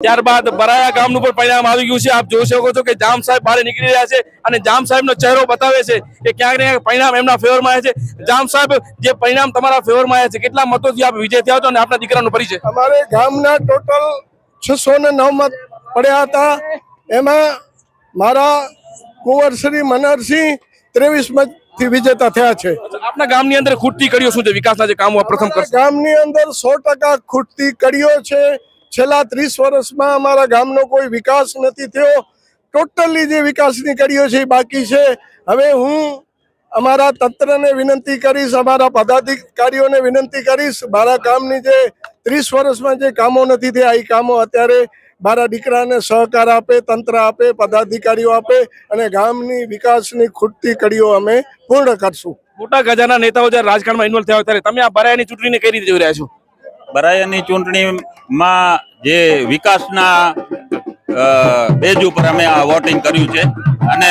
ત્યારબાદ બરાયા ગામનું પણ પરિણામ આવી ગયું છે. આપ જોઈ શકો છો કે જામ સાહેબ બહાર નીકળી રહ્યા છે અને જામ સાહેબનો ચહેરો બતાવે છે કે ક્યાંક ને ક્યાંક પરિણામ એમના ફેવરમાં આવે છે. જામ સાહેબ, જે પરિણામ તમારા ફેવરમાં આવે છે, કેટલા મતોથી આપ વિજય થયા છો અને આપના દીકરાનો પરિચય? અમારે ગામના ટોટલ છસો ને નવ મત પડ્યા હતા. એમાં મારા કુંવરશ્રી મનહરસિંહ ત્રેવીસ મતથી વિજેતા થયા છે. આપના ગામની અંદર ખૂટતી કડીઓ શું છે? વિકાસના જે કામો પ્રથમ કરશે. ગામની અંદર સો ટકા ખૂટતી કડીઓ છે. છેલ્લા ત્રીસ વર્ષમાં અમારા ગામનો કોઈ વિકાસ નથી થયો. ટોટલી જે વિકાસની કડીઓ છે એ બાકી છે. હવે હું અમારા તંત્રને વિનંતી કરીશ અમારા પદાધિકારીઓને વિનંતી કરીશ મારા ગામની જે ત્રીસ વર્ષમાં જે કામો નથી થયા એ કામો અત્યારે મારા દીકરાને સહકાર આપે તંત્ર આપે પદાધિકારીઓ આપે અને ગામની વિકાસની ખૂટતી કડીઓ અમે પૂર્ણ કરશું. મોટા ગજાના નેતાઓ જ્યારે રાજકારણમાં ઇન્વોલ્વ થયા હોય ત્યારે તમે આ બરાયાની ચૂંટણીને કઈ રીતે જોઈ રહ્યા છો? બરાયાની ચૂંટણીમાં જે વિકાસના બેજ ઉપર અમે આ વોટિંગ કર્યું છે. અને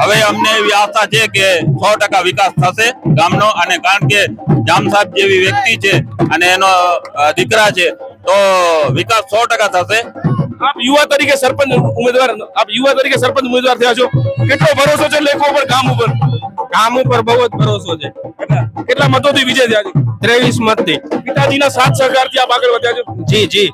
હવે અમને એવી આશા છે કે સો ટકા વિકાસ થશે ગામનો અને કારણ કે જામ સાહેબ જેવી વ્યક્તિ છે અને એનો દીકરા છે તો વિકાસ સો ટકા થશે. આપ યુવા તરીકે સરપંચ ઉમેદવાર આપ યુવા તરીકે સરપંચ ઉમેદવાર થયા છો. કેટલો ભરોસો છે લેખો પર ગામ ઉપર? ગામ ઉપર બહુ જ ભરોસો છે. કેટલા મતોથી વિજય થયા છે? ત્રેવીસ મતથી. પિતાજીના સાથ સહકારથી આપ આગળ વધ્યા છો? જી જી.